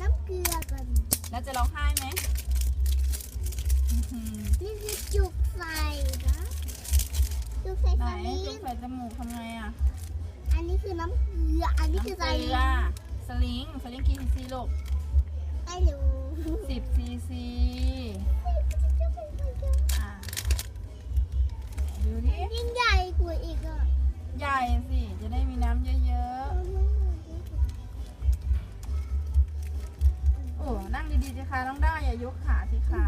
น้ำเกลือก่อนแล้วจะร้องไห้ไหมอื้อหือนี่คือจุกใส่นะจุกใส่ไหนสลิจุกงใส่จมูกทำไงอะ อันนี้คือน้ำเกลือ อันนี้คือน้ำสเกลิลืงอสลิงสลิงกี่ซีซีลูกไม่รู้สิบซีซี นั่งดีๆสิคะน้องได้อย่ายกขาสิขา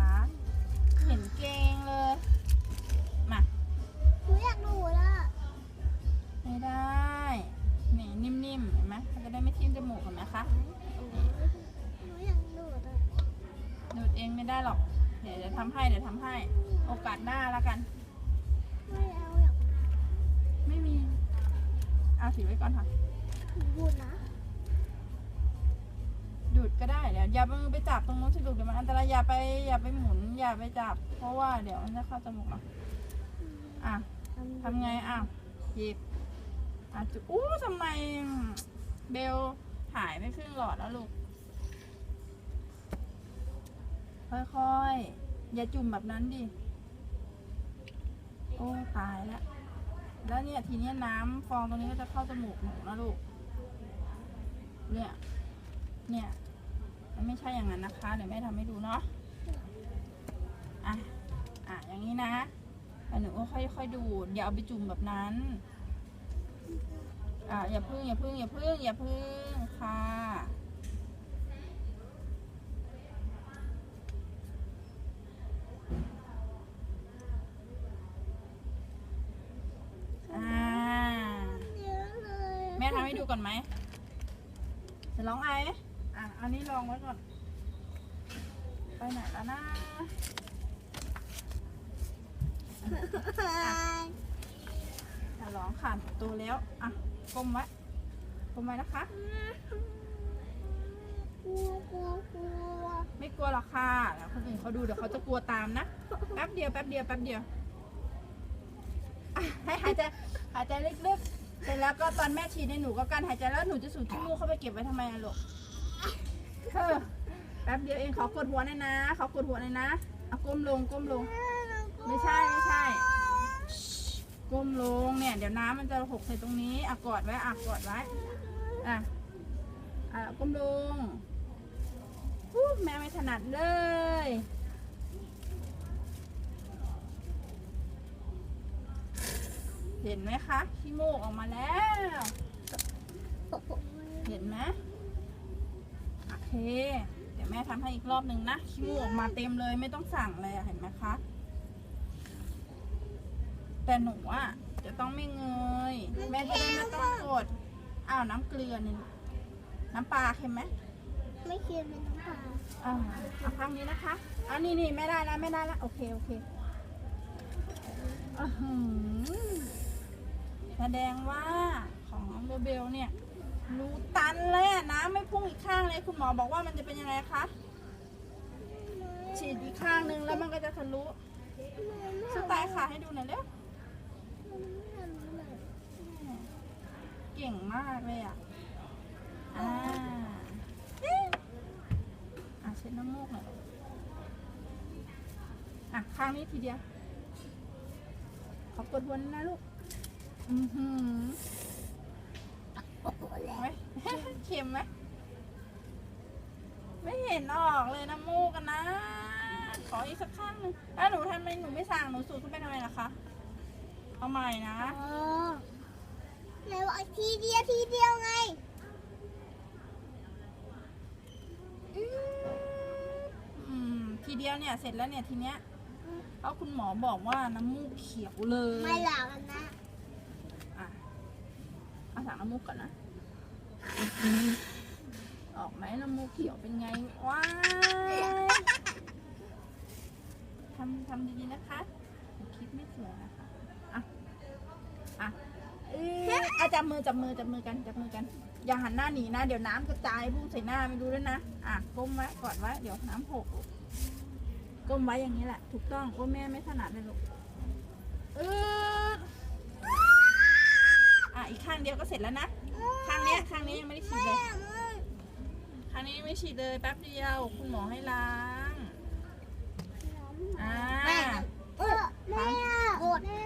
เห็นเกงเลย มา หนูอยากดูแล้วไม่ได้นี่นิ่มๆเห็นไหมมันจะได้ไม่ทิ่มจมูกเห็นไหมคะ หนูอยากดูแล้วดูดเองไม่ได้หรอก เดี๋ยวจะทำให้เดี๋ยวทำให้ โอกาสหน้าแล้วกัน ไม่เอาอยากไม่มี เอาถือไว้ก่อนค่ะ ดูนะ ดูดก็ได้เดี๋ยวอย่าไปจับตรงนู้นสิลูกเดี๋ยวมันอันตรายอย่าไปอย่าไปหมุนอย่าไปจับ เพราะว่าเดี๋ยวมันจะเข้าจมูกเราอะทำไงอ้าวหยิบอะจุอู้ทำไมเบลหายไปครึ่งหลอดแล้วลูก ค่อยๆ อย่าจุ่มแบบนั้นดิ โอ้ตายแล้ว แล้วเนี่ยทีเนี้ยน้ำฟองตรงนี้ก็จะเข้าจมูกหนูนะลูก เนี่ย เนี่ย มันไม่ใช่อย่างนั้นนะคะ เดี๋ยวแม่ทำให้ดูเนาะ อะ อะ อย่างนี้นะแล้วหนูก็ค่อยๆดูด อย่าเอาไปจุ่มแบบนั้น อ่าอย่าพึ่ง อย่าพึ่ง อย่าพึ่ง อย่าพึ่งค่ะ อ่า แม่ทำให้ดูก่อนไหมจะร้องไอไหม อันนี้ลองไว้ก่อน ไปไหนแล้วนะอย่าร้องค่ะโตแล้ว อะก้มไว้ก้มไว้นะคะ กลัวกลัวกลัวไม่กลัวหรอกค่ะแล้วคนอื่นเขาดูเดี๋ยวเขาจะกลัวตามนะ แป๊บเดียวแป๊บเดียวแป๊บเดียวอะให้หายใจหายใจลึกๆ เสร็จแล้วก็ตอนแม่ฉีดในหนูก็การหายใจแล้วหนูจะสูดขี้มูกเข้าไปเก็บไว้ทำไมอะลูก เออแป๊บเดียวเองขอกดหัวหน่อยนะขอกดหัวหน่อยนะเอาก้มลงก้มลง ไม่ใช่ไม่ใช่ ก้มลงเนี่ย เดี๋ยวน้ำมันจะหกใส่ตรงนี้อะกอดไว้อะกอดไว้อะอะก้มลงแม่ไม่ถนัดเลยเห็นไหมคะขี้มูกออกมาแล้ว เห็นไหมโอ เค เดี๋ยวแม่ทำให้อีกรอบหนึ่งนะขี้มูกออกมาเต็มเลยไม่ต้องสั่งเลยอะเห็นไหมคะ แต่หนูอะจะต้องไม่เงย แม่จะได้ไม่ต้องกดอ้าวน้ำเกลือนี่ลูกน้ำปลาเค็มไหมไม่เค็มเป็นน้ำปลาอ่าเอาข้างนี้นะคะอันนี้นี่ไม่ได้แล้วไม่ได้แล้วโอเคโอเคอื้อหือแสดงว่าของน้องเบลเนี่ย รูตันเลยอะน้ำไม่พุ่งอีกข้างเลย คุณหมอบอกว่ามันจะเป็นยังไงคะ ฉีดอีกข้างนึงแล้วมันก็จะทะลุสไตล์ขาให้ดูหน่อยเร็ว เก่งมากเลยอะ อ่าอะเช็ดน้ำมูกหน่อยอะข้างนี้ทีเดียว ขอบกดหัวนะลูก อือหือไหม เค็มไหม ไม่เห็ นออกเลยน้ำมูกกันนะ ขออีกสักข้างหนึ่งแล้วหนูทำไมหนูไม่สั่งหนูสูดขึ้นไปทำไมล่ะคะ เอาใหม่นะ อ๋อไหนบอกทีเดียวทีเดียวไงอืมอืม ทีเดียวเนี่ยเสร็จแล้วเนี่ยทีเนี้ยเพราะคุณหมอบอกว่าน้ำมูกเขียวเลยไม่หลับแล้วนะ อะเอาสั่งน้ำมูกก่อนนะ ออกไหมน้ำมูกเขียวเป็นไง ว้ายทำทำดีๆนะคะคลิปไม่สวยนะคะ อะ อะเอะอะจับมือจับมือจับมือกันจับมือกัน อย่าหันหน้าหนีนะ เดี๋ยวน้ำกระจายพุ่งใส่หน้าไม่รู้ด้วยนะ อะก้มไว้กอดไว้เดี๋ยวน้ำหกกก้มไว้อย่างนี้แหละ ถูกต้องก้มแม่ไม่ถนัดเลยลูกเอออะอีกข้างเดียวก็เสร็จแล้วนะ ข้างเนี้ยข้างนี้ยังไม่ได้ฉีดเลย แม่มึงครั้งนี้ไม่ฉีดเลยแป๊บเดียว คุณหมอให้ล้างอ่าแม่เออแม่โกรธแม่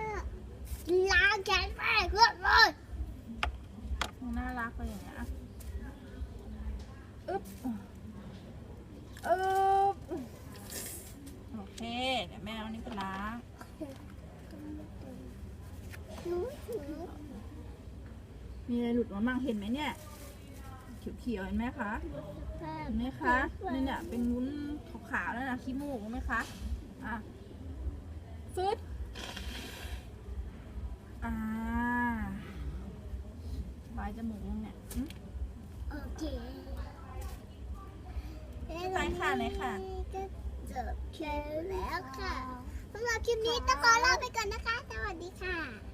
ล้างแขนแม่เพื่อนเลยน่ารักเลยอย่างเงี้ยอะอึ๊บอึ๊บโอเค เดี๋ยวแม่เอานี่ไปล้างหนูถือมีอะไรหลุดมาบ้างเห็นไหมเนี่ย เขียวๆเห็นไหมคะแม่เห็นไหมคะนี่เนี่ยเป็นวุ้นขาวๆแล้วนะขี้มูกเห็นไหมคะอะฟึดอ่าบายจมูกยังเนี่ยอืมโอเคไหนค่ะไหนค่ะก็จบแค่แล้วค่ะสำหรับคลิปนี้ต้องขอลาไปก่อนนะคะ สวัสดีค่ะ